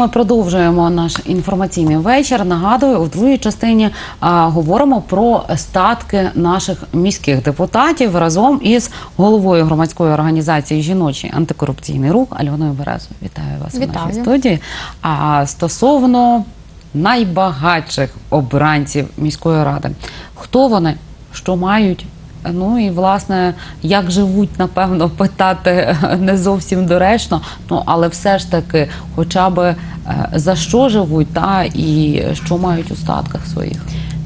Ну а ми продовжуємо наш інформаційний вечір. Нагадую, у другій частині а, говоримо про статки наших міських депутатів разом із головою громадської організації Жіночий антикорупційний рух Альоною Березою. Вітаю вас у Вітаю. нашій студії. А стосовно найбагатших обранців міської ради, хто вони, що мають? Ну і власне, як живуть, напевно, питати не зовсім доречно. Ну але все ж таки, хоча б е, за що живуть, та і що мають у статках своїх.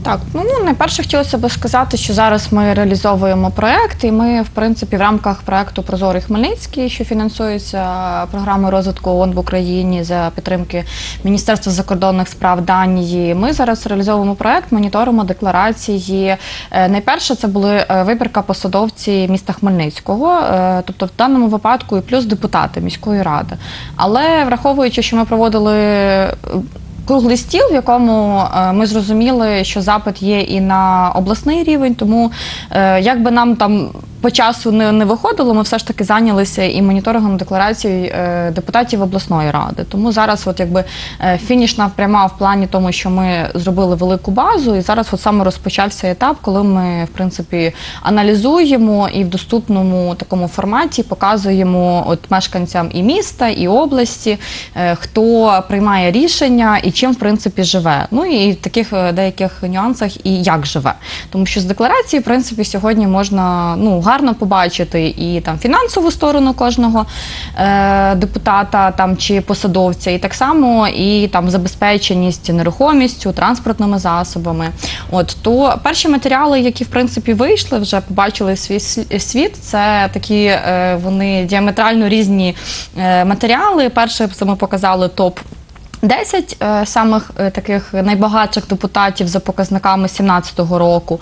Так, ну найперше хотілося б сказати, що зараз ми реалізовуємо проект, і ми, в принципі, в рамках проекту Прозорий Хмельницький, що фінансується програмою розвитку ООН в Україні за підтримки Міністерства закордонних справ Данії. Ми зараз реалізовуємо проект, моніторимо декларації. Е, Найперше це були е, вибірка посадовці міста Хмельницького, е, тобто в даному випадку і плюс депутати міської ради. Але враховуючи, що ми проводили. Е, Круглий стіл, в якому е, ми зрозуміли, що запит є і на обласний рівень, тому якби як би нам там по часу не, не виходило, ми все ж таки зайнялися і моніторингом декларацій е, депутатів обласної ради. Тому зараз, от якби е, фінішна пряма в плані тому, що ми зробили велику базу, і зараз от саме розпочався етап, коли ми в принципі аналізуємо і в доступному такому форматі показуємо от мешканцям і міста, і області, е, хто приймає рішення і чим в принципі живе. Ну і в таких деяких нюансах і як живе. Тому що з декларації, в принципі, сьогодні можна ну гарно побачити і там фінансову сторону кожного е, депутата там чи посадовця, і так само і там забезпеченість нерухомістю, транспортними засобами. От то перші матеріали, які в принципі вийшли, вже побачили свій світ. Це такі е, вони діаметрально різні е, матеріали. Перше ми показали топ. 10 е, самих е, таких найбагатших депутатів за показниками 2017 року.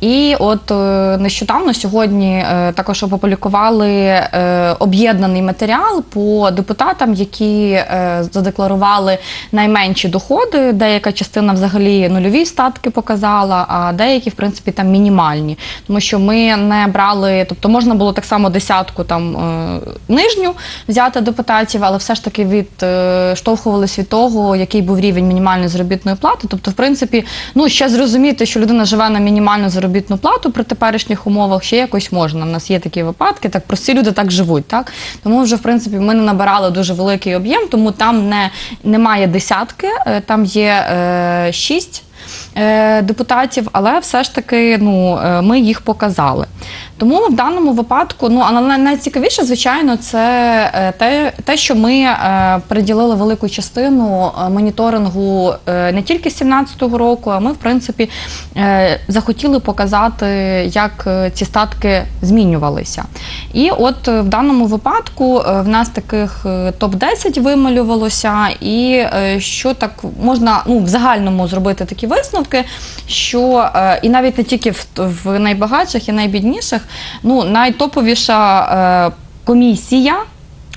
І от е, нещодавно сьогодні е, також опублікували е, об'єднаний матеріал по депутатам, які е, задекларували найменші доходи. Деяка частина взагалі нульові статки показала, а деякі, в принципі, там мінімальні. Тому що ми не брали, тобто можна було так само десятку там е, нижню взяти депутатів, але все ж таки відштовхувались від того, який був рівень мінімальної заробітної плати. Тобто, в принципі, ну ще зрозуміти, що людина живе на мінімальну заробітну плату при теперішніх умовах, ще якось можна. У нас є такі випадки, так прості люди так живуть. Так тому вже в принципі ми не набирали дуже великий об'єм, тому там не немає десятки, е, там є е, шість. Е, Депутатів, але все ж таки ну, е, ми їх показали. Тому в даному випадку, ну а най- найцікавіше, звичайно, це е, те, те, що ми приділили велику частину моніторингу не тільки з 17-го року, а ми, в принципі, захотіли показати, як ці статки змінювалися. І от в даному випадку в нас таких е, топ-10 вималювалося, і що так можна ну, в загальному зробити такі висновки, що е, і навіть не тільки в, в найбагатших і найбідніших, ну найтоповіша е, комісія.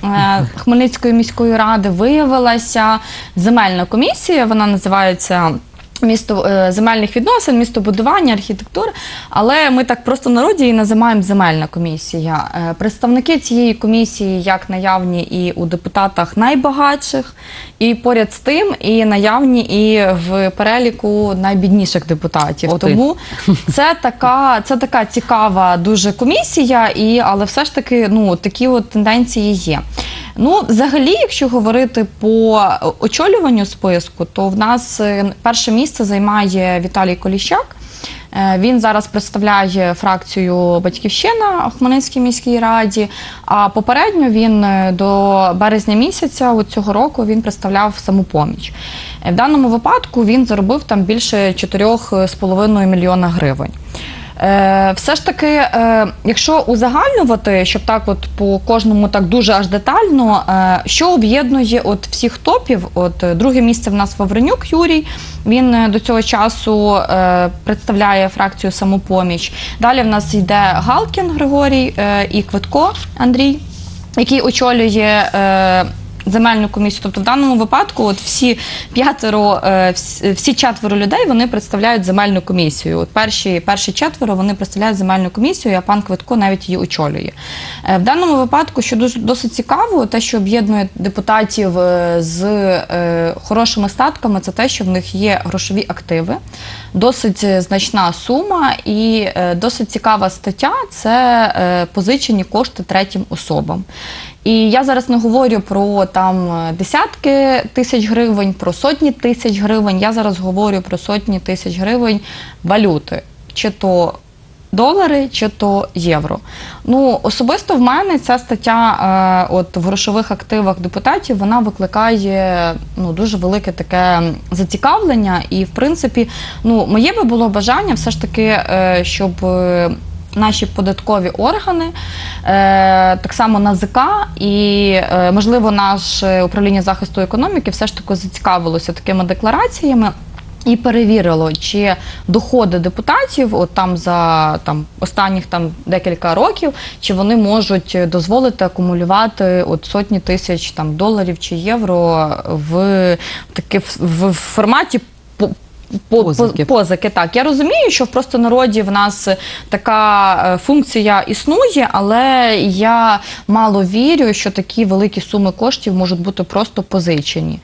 е, Хмельницької міської ради виявилася земельна комісія. Вона називається місто е, земельних відносин, містобудування, архітектура. Але ми так просто в народі її називаємо земельна комісія. Е, Представники цієї комісії як наявні і у депутатах найбагатших, і поряд з тим, і наявні і в переліку найбідніших депутатів. І. Тому це така, це така цікава дуже комісія, і, але все ж таки ну, такі от тенденції є. Ну, взагалі, якщо говорити по очолюванню списку, то в нас е, перше місце займає Віталій Коліщак. Е, Він зараз представляє фракцію Батьківщина у Хмельницькій міській раді. А попередньо він е, до березня місяця цього року він представляв самопоміч. В даному випадку він заробив там більше 4,5 мільйона гривень. Е, все ж таки, е, якщо узагальнювати, щоб так от по кожному так дуже аж детально, е, що об'єднує от всіх топів? От друге місце в нас Вавренюк Юрій. Він до цього часу представляє фракцію самопоміч. Далі в нас йде Галкін Григорій і Квитко Андрій, який очолює. Земельну комісію. Тобто в даному випадку, от всі п'ятеро, е, всі четверо людей вони представляють земельну комісію. От перші, перші четверо вони представляють земельну комісію, а пан Квитко навіть її очолює. Е, В даному випадку, що дуже досить цікаво, те, що об'єднує депутатів е, з хорошими статками, це те, що в них є грошові активи, досить е, значна сума і е, досить цікава стаття це е, позичені кошти третім особам. І я зараз не говорю про там десятки тисяч гривень, про сотні тисяч гривень. Я зараз говорю про сотні тисяч гривень валюти, чи то долари, чи то євро. Ну особисто в мене ця стаття, е, от в грошових активах депутатів, вона викликає ну дуже велике таке зацікавлення. І в принципі, ну моє би було бажання все ж таки, е, щоб. е, Наші податкові органи, е, так само НАЗК і, е, можливо, наше управління захисту економіки все ж таки зацікавилося такими деклараціями. І перевірило, чи доходи депутатів, от там за там останніх там декілька років, чи вони можуть дозволити акумулювати от сотні тисяч там доларів чи євро в таки в, в форматі по- по- Позики. по- позики. Так, я розумію, що в просто народі в нас така е, функція існує, але я мало вірю, що такі великі суми коштів можуть бути просто позичені.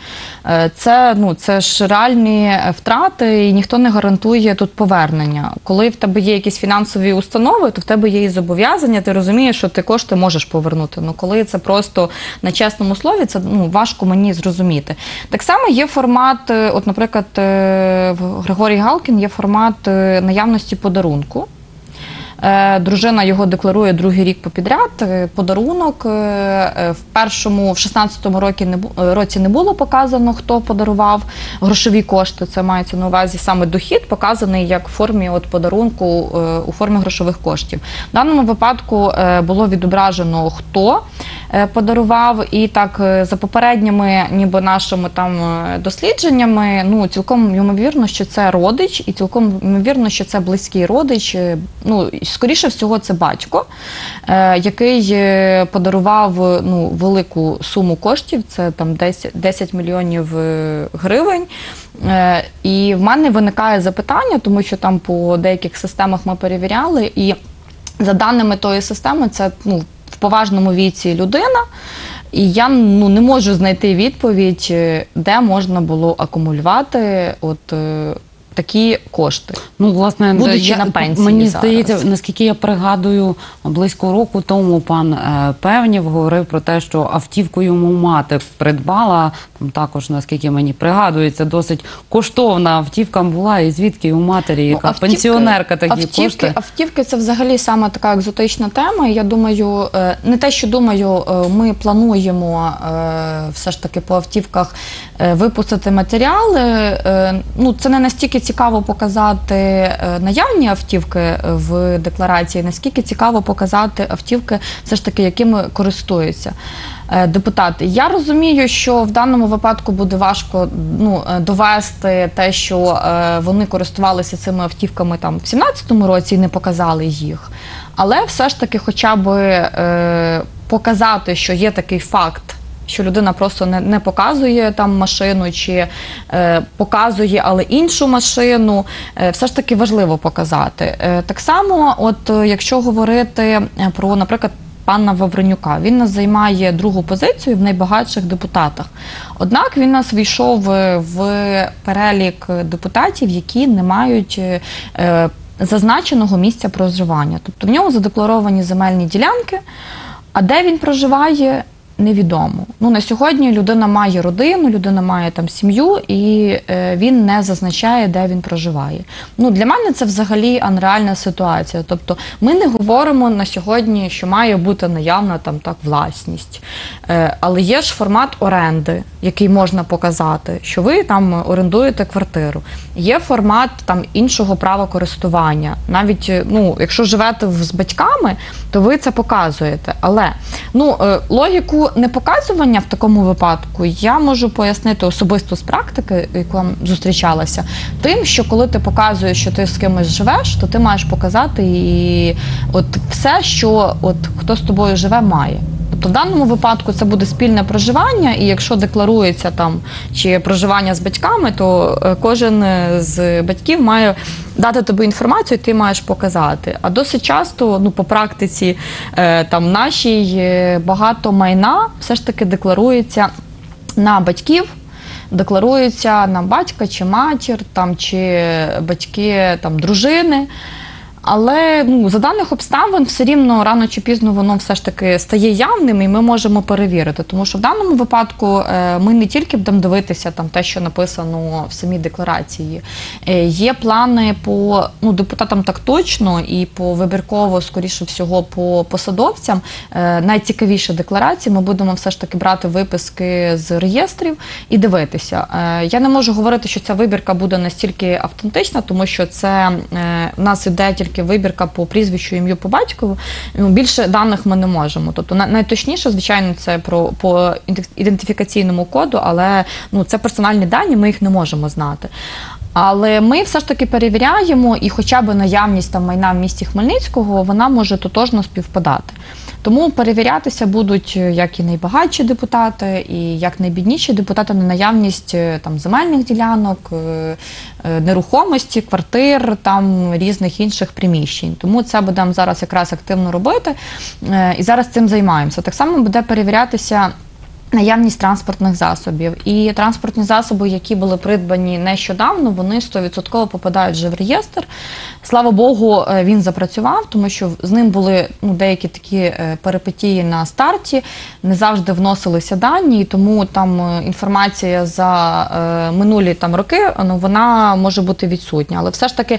Е, Це ну це ж реальні е, втрати, і ніхто не гарантує тут повернення. Коли в тебе є якісь фінансові установи, то в тебе є і зобов'язання. Ти розумієш, що ти кошти можеш повернути. Ну коли це просто на чесному слові, це ну важко мені зрозуміти. Так само є формат, е, от, наприклад, е, Григорій Галкін є формат е, наявності подарунку. Е, Дружина його декларує другий рік попідряд. Е, Подарунок е, в першому, в 16-му році не році не було показано, хто подарував грошові кошти. Це мається на увазі саме дохід, показаний як в формі от подарунку у формі грошових коштів. В даному випадку було відображено, хто подарував, і так за попередніми, ніби нашими там дослідженнями, ну цілком ймовірно, що це родич, і цілком ймовірно, що це близький родич. Ну скоріше всього, це батько, е, який е, подарував е, ну велику суму коштів. Це там 10, 10 мільйонів гривень. І в мене виникає запитання, тому що там по деяких системах ми перевіряли, і за даними тої системи, це ну, в поважному віці людина. І я ну, не можу знайти відповідь, де можна було акумулювати от, такі кошти. Ну, власне, Будучи на пенсії мені зараз. здається, наскільки я пригадую, близько року тому пан е, Певнів говорив про те, що автівку йому мати придбала. Там також, наскільки мені пригадується, досить коштовна автівка була, і звідки у матері, яка Ну, автівки- пенсіонерка такі автівки, кошти. Автівки це взагалі саме така екзотична тема. Я думаю, е, не те, що думаю, е, ми плануємо е, все ж таки по автівках випустити матеріали. Ну, це не настільки цікаво показати е, наявні автівки в декларації, наскільки цікаво показати автівки, все ж таки, якими користуються. е, Депутати, я розумію, що в даному випадку буде важко ну, е, довести те, що е, вони користувалися цими автівками там в 17-му році і не показали їх. Але все ж таки, хоча б е, показати, що є такий факт. Що людина просто не, не показує там машину чи е, показує, але іншу машину, е, все ж таки важливо показати. Е, так само, от е, якщо говорити е, про, наприклад, пана Вавренюка, він нас займає другу позицію в найбагатших депутатах. Однак він нас війшов е, в перелік депутатів, які не мають. е, Зазначеного місця проживання, тобто в нього задекларовані земельні ділянки, а де він проживає, невідомо. Ну на сьогодні людина має родину, людина має там сім'ю, і е, він не зазначає, де він проживає. Ну для мене це взагалі анреальна ситуація. Тобто, ми не говоримо на сьогодні, що має бути наявна там так власність, е, але є ж формат оренди, який можна показати, що ви там орендуєте квартиру. Є формат там іншого права користування. Навіть е, ну, якщо живете з батьками, то ви це показуєте. Але ну е, логіку непоказування в такому випадку я можу пояснити особисто з практики, яку зустрічалася, тим, що коли ти показуєш, що ти з кимось живеш, то ти маєш показати і от все, що от хто з тобою живе, має. Тобто в даному випадку це буде спільне проживання, і якщо декларується там чи проживання з батьками, то е, кожен е, з батьків має дати тобі інформацію, ти маєш показати. А досить часто, ну по практиці е, там нашій багато майна все ж таки декларується на батьків. Декларується на батька чи матір, там чи батьки там дружини. Але ну, за даних обставин все рівно рано чи пізно воно все ж таки стає явним, і ми можемо перевірити. Тому що в даному випадку е, ми не тільки будемо дивитися там те, що написано в самій декларації. Е, Є плани по ну, депутатам так точно і по вибірково, скоріше всього, по посадовцям. Е, Найцікавіші декларації ми будемо все ж таки брати виписки з реєстрів і дивитися. Я не можу говорити, що ця вибірка буде настільки автентична, тому що це в нас іде тільки вибірка по прізвищу, ім'ю по батькову. Ну, Більше даних ми не можемо. Тобто найточніше, звичайно, це про по ідентифікаційному коду, але ну це персональні дані, ми їх не можемо знати. Але ми все ж таки перевіряємо, і хоча б наявність там майна в місті Хмельницького вона може тотожно співпадати. Тому перевірятися будуть е, як і найбагатші депутати, і як найбідніші депутати на наявність е, там земельних ділянок, е, нерухомості, квартир, там різних інших приміщень. Тому це будемо зараз якраз активно робити. І зараз цим займаємося. Так само буде перевірятися. Наявність транспортних засобів і транспортні засоби, які були придбані нещодавно, вони 100% попадають вже в реєстр. Слава Богу, е, він запрацював, тому що з ним були ну, деякі такі е, перипетії на старті, не завжди вносилися дані, і тому там е, інформація за минулі там роки ну, вона може бути відсутня. Але все ж таки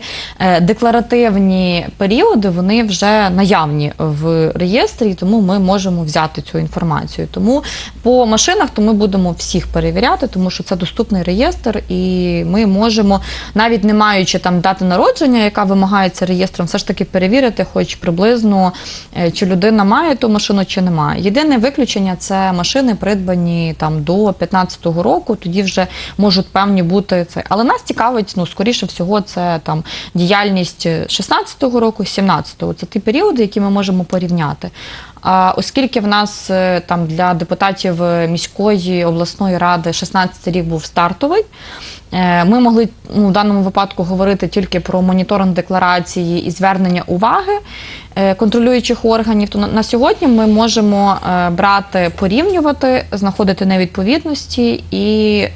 декларативні періоди вони вже наявні в реєстрі, тому ми можемо взяти цю інформацію. Тому по машинах то ми будемо всіх перевіряти, тому що це доступний реєстр, і ми можемо, навіть не маючи там дати народження, яка вимагається реєстром, все ж таки перевірити, хоч приблизно, е, чи людина має ту машину, чи не має. Єдине виключення це машини, придбані там до 15-го року, тоді вже можуть певні бути це. Але нас цікавить, ну скоріше всього, це там діяльність 16-го року, 17-го. Це ті періоди, які ми можемо порівняти. А оскільки в нас е, там для депутатів е, міської обласної ради 16 рік був стартовий, е, ми могли ну, в даному випадку говорити тільки про моніторинг декларації і звернення уваги контролюючих органів. То на, сьогодні ми можемо брати, порівнювати, знаходити невідповідності і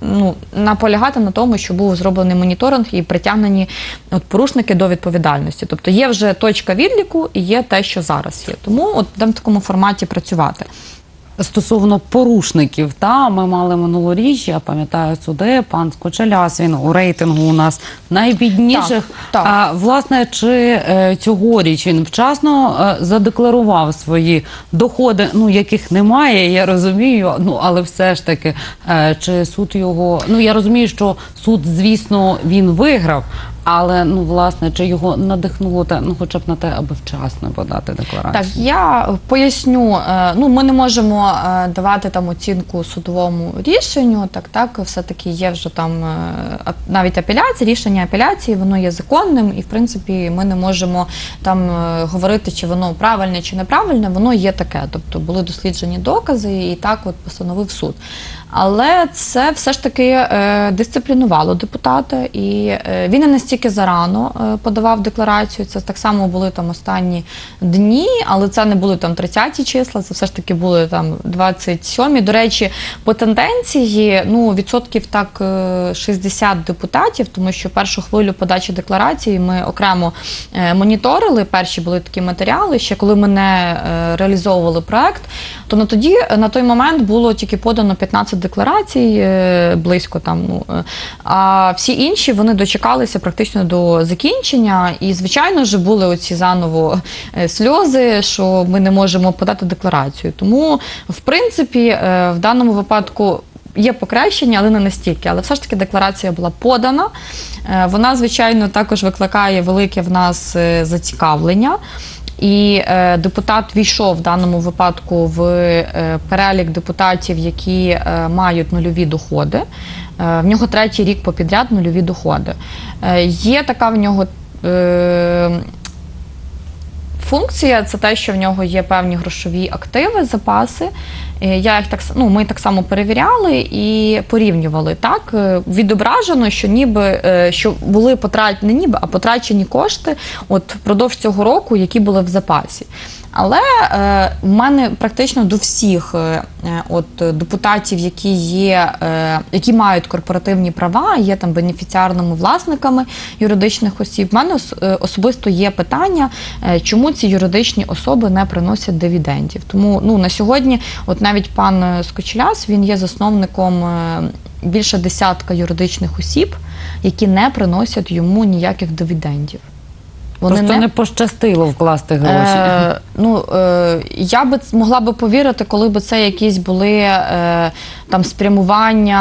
ну, наполягати на тому, що був зроблений моніторинг і притягнені от, порушники до відповідальності. Тобто є вже точка відліку і є те, що зараз є. Тому от будемо в такому форматі працювати. Стосовно порушників, та ми мали минулоріч, я пам'ятаю суди, пан Скочеляс, він у рейтингу у нас найбідніших. Так, так. А власне, чи е, цьогоріч він вчасно е, задекларував свої доходи, ну яких немає, я розумію. Ну але все ж таки, е, чи суд його, ну я розумію, що суд, звісно, він виграв. Але ну власне, чи його надихнуло те, ну хоча б на те, аби вчасно подати декларацію? Так, я поясню. е, Ну, ми не можемо е, давати там оцінку судовому рішенню. Так, так, все-таки є вже там е, навіть апеляція, рішення апеляції, воно є законним, і в принципі ми не можемо там говорити, чи воно правильне чи неправильне. Воно є таке. Тобто були досліджені докази, і так от постановив суд. Але це все ж таки е, дисциплінувало депутата, і е, він не настільки зарано е, подавав декларацію. Це так само були там останні дні, але це не були там 30-ті числа, це все ж таки були там 27-і. До речі, по тенденції ну відсотків так е, 60 депутатів, тому що першу хвилю подачі декларації ми окремо моніторили. Перші були такі матеріали. Ще коли ми не реалізовували проект, то на тоді на той момент було тільки подано 15 декларацій, е, близько там. Ну е, а всі інші вони дочекалися практично до закінчення. І звичайно ж були оці заново е, сльози, що ми не можемо подати декларацію. Тому, в принципі, в даному випадку. Є покращення, але не настільки. Але все ж таки декларація була подана. Вона, звичайно, також викликає велике в нас зацікавлення. І е, депутат війшов в даному випадку в е, перелік депутатів, які е, мають нульові доходи. В нього третій рік попідряд нульові доходи. Є така в нього. Функція це те, що в нього є певні грошові активи, запаси. Е, Я їх так ну, ми так само перевіряли і порівнювали. Так Е, відображено, що ніби е, що були потрачені, не ніби, а потрачені кошти от впродовж цього року, які були в запасі. Але е, в мене практично до всіх е, е, от депутатів, які є, е, які мають корпоративні права, є там бенефіціарними власниками юридичних осіб. В мене е, особисто є питання, е, чому ці юридичні особи не приносять дивідендів. Тому ну на сьогодні, от навіть пан е, Скочеляс, він є засновником е, більше десятка юридичних осіб, які не приносять йому ніяких дивідендів. Просто не пощастило вкласти гроші. Е, ну, е, я би могла би повірити, коли б це якісь були е, там спрямування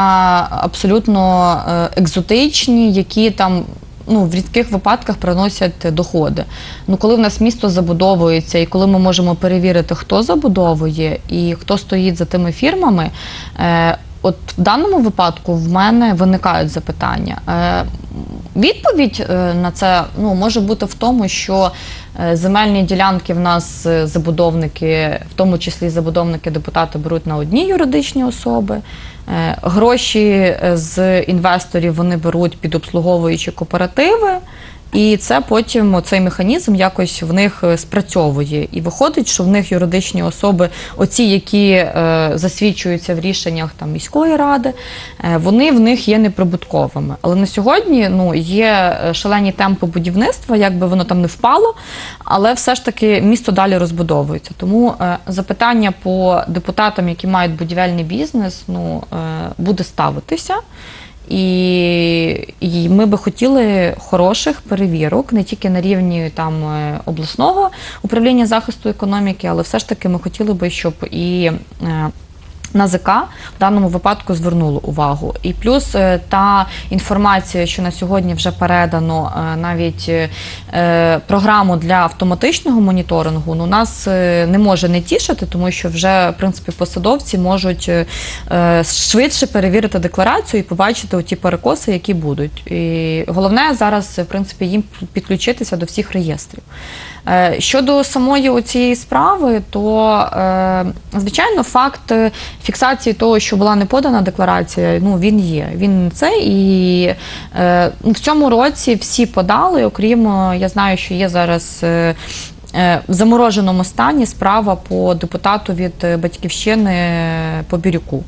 абсолютно е, екзотичні, які там. Ну, в рідких випадках приносять доходи. Ну, коли в нас місто забудовується, і коли ми можемо перевірити, хто забудовує і хто стоїть за тими фірмами, е, от в даному випадку в мене виникають запитання. Е, відповідь е, на це ну, може бути в тому, що е, земельні ділянки в нас забудовники, в тому числі забудовники депутати беруть на одні юридичні особи. Гроші з інвесторів вони беруть під обслуговуючі кооперативи. І це потім цей механізм якось в них е, спрацьовує. І виходить, що в них юридичні особи, оці, які е, засвідчуються в рішеннях там міської ради, е, вони в них є неприбутковими. Але на сьогодні ну є е, шалені темпи будівництва, як би воно там не впало, але все ж таки місто далі розбудовується. Тому е, запитання по депутатам, які мають будівельний бізнес, ну е, буде ставитися. І, і ми би хотіли хороших перевірок не тільки на рівні там е, обласного управління захисту економіки, але все ж таки ми хотіли би, щоб і е, НАЗК в даному випадку звернуло увагу. І плюс е, та інформація, що на сьогодні вже передано е, навіть е, програму для автоматичного моніторингу, ну нас не може не тішити, тому що вже в принципі посадовці можуть швидше перевірити декларацію і побачити ті перекоси, які будуть. І головне зараз, в принципі, їм підключитися до всіх реєстрів. Е, Щодо самої цієї справи, то е, звичайно факт фіксації того, що була не подана декларація, ну він є. Він це і е, ну, в цьому році всі подали, окрім я знаю, що є зараз. В замороженому стані справа по депутату від батьківщини е, по Бірюку.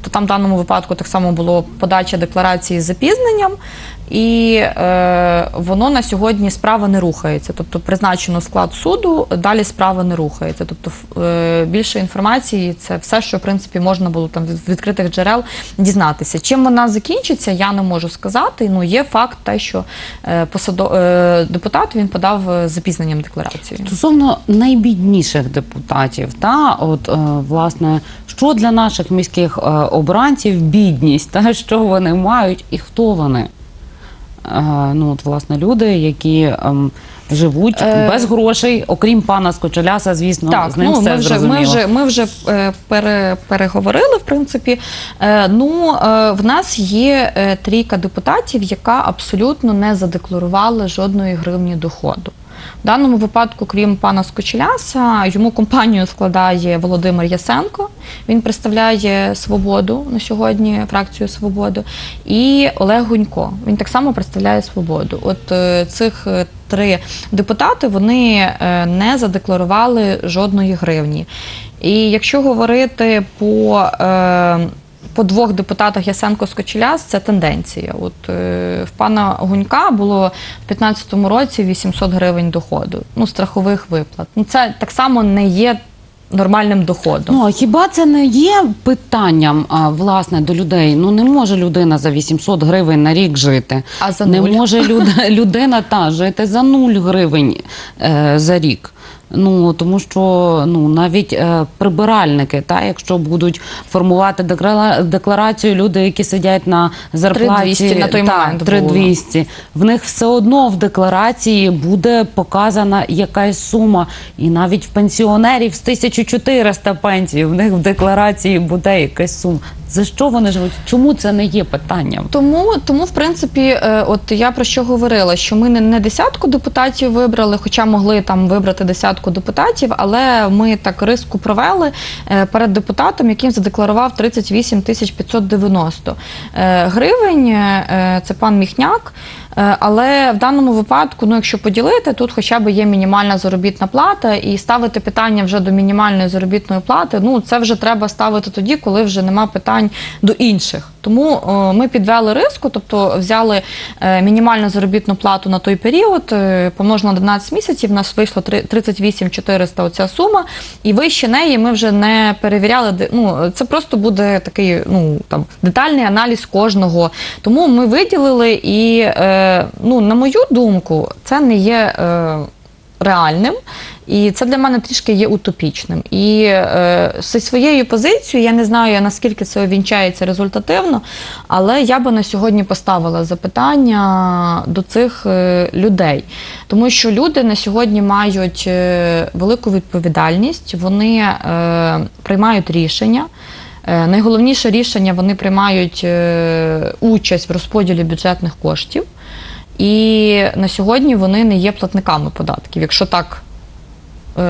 То там в даному випадку так само було подача декларації з запізненням, і е, воно на сьогодні справа не рухається. Тобто призначено склад суду, далі справа не рухається. Тобто е, більше інформації це все, що в принципі можна було там від відкритих джерел дізнатися. Чим вона закінчиться, я не можу сказати. Ну є факт, те, що е, посадо, е, депутат він подав е, з запізненням декларацію. Стосовно найбідніших депутатів, та от е, власне, що для наших міських е, обранців бідність, та що вони мають і хто вони? Е, ну, от, власне, люди, які ем, живуть Е, без грошей, окрім пана Скочеляса, звісно, Так, з ним ну все ми вже зрозуміло. ми вже ми вже е, пере, переговорили. В принципі, Е, ну е, в нас є е, трійка депутатів, яка абсолютно не задекларувала жодної гривні доходу. В даному випадку, крім пана Скочеляса, йому компанію складає Володимир Ясенко. Він представляє свободу на сьогодні, фракцію Свободу, і Олег Гунько. Він так само представляє свободу. От е, цих е, три депутати вони е, не задекларували жодної гривні. І якщо говорити по по двох депутатах Ясенко Скочеляс це тенденція. От е, в пана Гунька було в 2015 році 800 гривень доходу, ну страхових виплат. Ну це так само не є нормальним доходом. Ну а хіба це не є питанням а, власне до людей? Ну не може людина за 800 гривень на рік жити. А за не нуль? може люд- людина та жити за 0 гривень е, за рік. Ну тому що ну навіть е, прибиральники, та якщо будуть формувати декла- декларацію, люди, які сидять на зарплаті 3200 на той та, момент 3200, в них все одно в декларації буде показана якась сума, і навіть в пенсіонерів з 1400 пенсій в них в декларації буде якась сума. За що вони живуть? Чому це не є питанням? Тому, тому, в принципі, е, от я про що говорила, що ми не, не десятку депутатів вибрали, хоча могли там вибрати десятку депутатів, але ми так риску провели е, перед депутатом, яким задекларував 38 тисяч 590 е, гривень. Це пан Міхняк. Е, Але в даному випадку, ну якщо поділити, тут хоча б є мінімальна заробітна плата, і ставити питання вже до мінімальної заробітної плати. Ну це вже треба ставити тоді, коли вже нема питань до інших. Тому е, ми підвели риску, тобто взяли е, мінімальну заробітну плату на той період, помножили на 12 місяців. У нас вийшло три- 38 400 оця сума, і вище неї ми вже не перевіряли. Ну це просто буде такий ну там детальний аналіз кожного. Тому ми виділили і ну на мою думку, це не є. Е, реальним, і це для мене трішки є утопічним. І е, зі своєю позицією я не знаю, наскільки це увінчається результативно, але я би на сьогодні поставила запитання до цих е, людей, тому що люди на сьогодні мають е, велику відповідальність, вони е, приймають рішення. Е, Найголовніше рішення вони приймають е, участь в розподілі бюджетних коштів. І на сьогодні вони не є платниками податків. Якщо так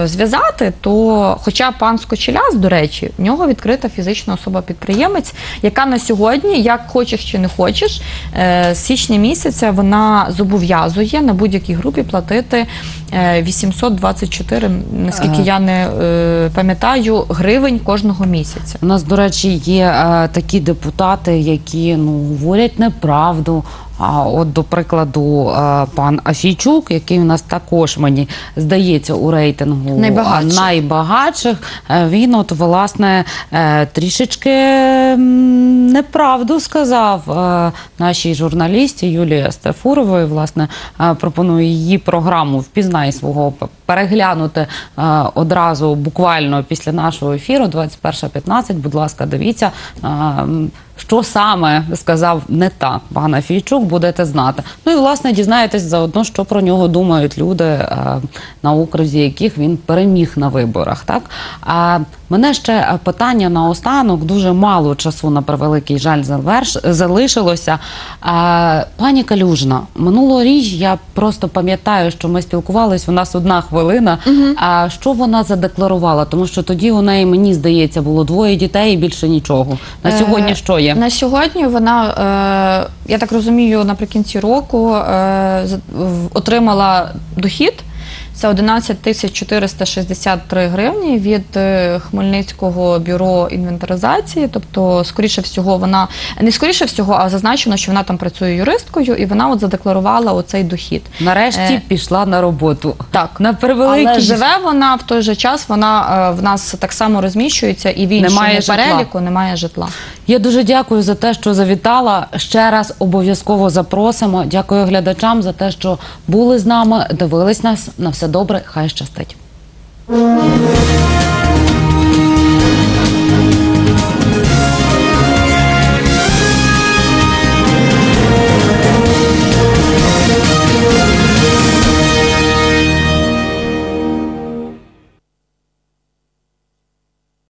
зв'язати, то хоча пан Скочеляс, до речі, в нього відкрита фізична особа-підприємець, яка на сьогодні, як хочеш чи не хочеш, е, з січня місяця вона зобов'язує на будь-якій групі платити е, 824, наскільки я не е, пам'ятаю, гривень кожного місяця. У нас, до речі, є е, такі депутати, які ну говорять неправду. А от, до прикладу, е, пан Афійчук, який у нас також мені здається у рейтингу Найбагатших. найбагатших, е, він от власне е, трішечки неправду сказав е, нашій журналісті Юлії Стефурової. Власне, е, пропоную її програму Впізнай свого переглянути е, одразу буквально після нашого ефіру, 21.15. Будь ласка, дивіться. е, що саме сказав не так пан Афійчук, будете знати. Ну і власне дізнаєтесь заодно, що про нього думають люди, е, на окрузі яких він переміг на виборах. Так а мене ще е, питання наостанок. Дуже мало часу на превеликий жаль заверш... залишилося. А, пані Калюжна, минулоріч я просто пам'ятаю, що ми спілкувалися. У нас одна хвилина. А що вона задекларувала? Тому що тоді у неї мені здається було двоє дітей і більше нічого. На Е, сьогодні що є? На сьогодні вона, е, я так розумію, наприкінці року е, отримала дохід. Це 11 тисяч 463 гривні від е, Хмельницького бюро інвентаризації. Тобто, скоріше всього, вона не скоріше всього, а зазначено, що вона там працює юристкою, і вона от задекларувала оцей дохід. Нарешті Е, пішла на роботу. Так, На превеликий але живе вона в той же час. Вона е, в нас так само розміщується, і в іншому Немає переліку немає житла. Я дуже дякую за те, що завітала. Ще раз обов'язково запросимо. Дякую глядачам за те, що були з нами, дивились нас. На все добре, хай щастить.